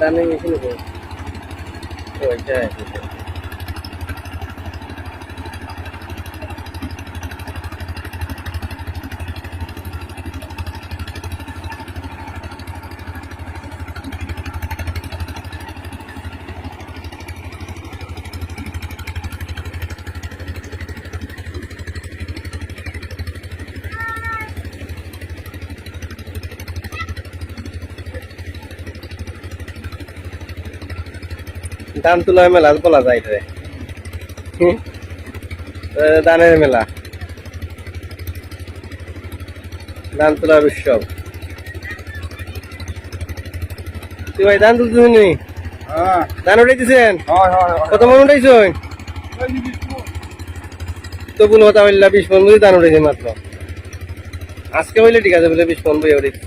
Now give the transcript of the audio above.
મતદાન નહીં શું કહું ধান তুলা মেলা বলা যায় রে। ধানের মেলা। ধান তোলা উৎসব। তুই ভাই ধান তুলছিস নি? হ্যাঁ। ধান উঠাইতেছেন? হয় হয় কত মন উঠাইছেন তো কোনো কথা বললা বিশ মন বুঝি ধান উঠেছে মাত্র। আজকে হইলে ঠিক আছে বলে বিশ মন বুঝে উঠেছি